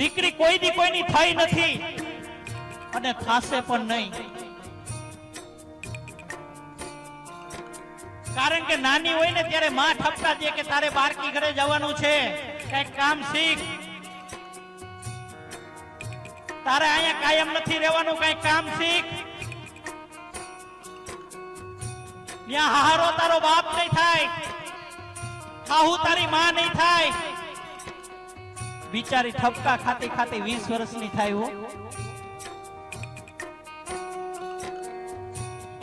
દીકરી કોઈ દી કોઈની થઈ નથી અને થાશે પણ નહીં. કારણ કે નાની હોય ને ત્યારે માં ઠપકા દે કે તારે બારકી ઘરે જવાનું છે. કંઈક કામ શીખ. તારે અહીંયા કાયમ નથી રહેવાનું, કઈ કામ શીખ. ત્યાં હારો તારો બાપ નહીં થાય. હાહુ તારી માં નહીં થાય. બિચારી ઠપકા ખાતી ખાતી વીસ વર્ષની થાય હો.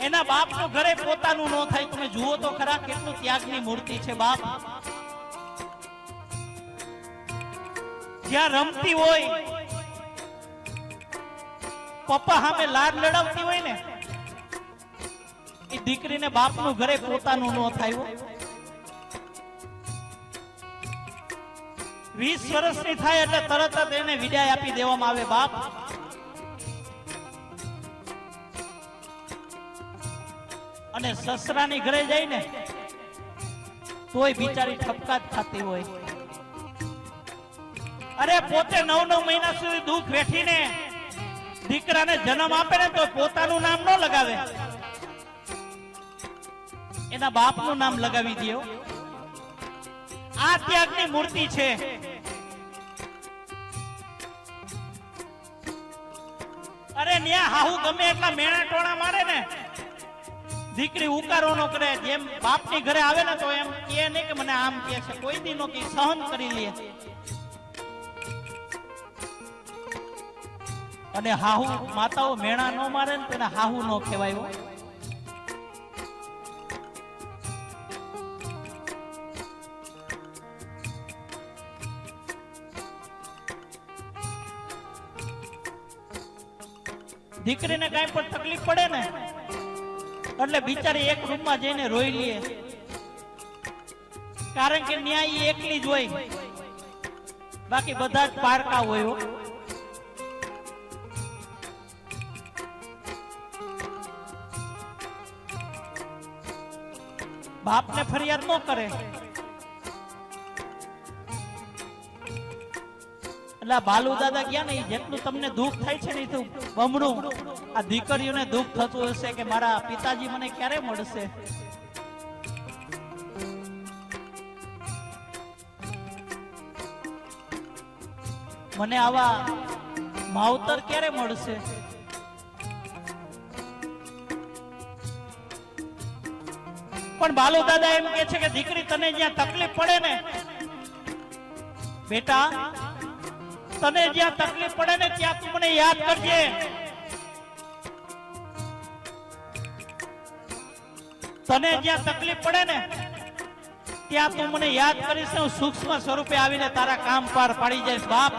એના બાપનું ઘરે પોતાનું ન થાય. તમે જુઓ તો ખરા કેટલું ત્યાગની મૂર્તિ છે બાપ. જ્યાં રમતી હોય, પપ્પા સામે લાડ લડાવતી હોય ને, એ દીકરીને બાપનું ઘરે પોતાનું ન થાય વીસ વર્ષની થાય એટલે તરત જ એને વિદાય આપી દેવામાં આવે, બાપ. અને સસરાની ઘરે જાય ને તોય બિચારી ઠપકા જ થતી હોય. અરે પોતે નવ નવ મહિના સુધી દુઃખ વેઠીને દીકરાને જન્મ આપે ને તો પોતાનું નામ ન લગાવે. એના બાપનું નામ લગાવી દો આ ત્યાગની મૂર્તિ છે. અરે ન્યા હાહુ ગમે એટલા મેણા ટોણા મારે ને, દીકરી ઉકારો નો કરે, જેમ બાપની ઘરે આવે ને તો એમ કે નહીં કે મને આમ કે છે. કોઈ દી નો કે સહન કરી લે. અને હાહુ માતાઓ મેણા નો મારે ને તેને હાહુ નો કહેવાય દીકરીને કાંઈ પણ તકલીફ પડે ને, એટલે બિચારી એક રૂમમાં જઈને રોઈ લે. કારણ કે ન્યાય એકલી જ હોય. બાકી બધા જ પારકા હોય. બાપને ફરિયાદ ન કરે. એટલે ભાલુ દાદા ગયા ને, જેટલું તમને દુઃખ થાય છે ને તો બમણું. આ દીકરીઓને દુઃખ થતું હશે કે મારા પિતાજી મને ક્યારે મળશે? મને આવા માવતર ક્યારે મળશે? પણ બાલુ દાદા એમ કે છે કે દીકરી તને જ્યાં તકલીફ પડે ને, બેટા તને જ્યાં તકલીફ પડે ને ત્યાં તું મને યાદ કરજે. તને જ્યાં તકલીફ પડે ને ત્યાં તું મને યાદ કરીશ હું સૂક્ષ્મ સ્વરૂપે આવીને તારા કામ પાર પાડી જઈશ, બાપ.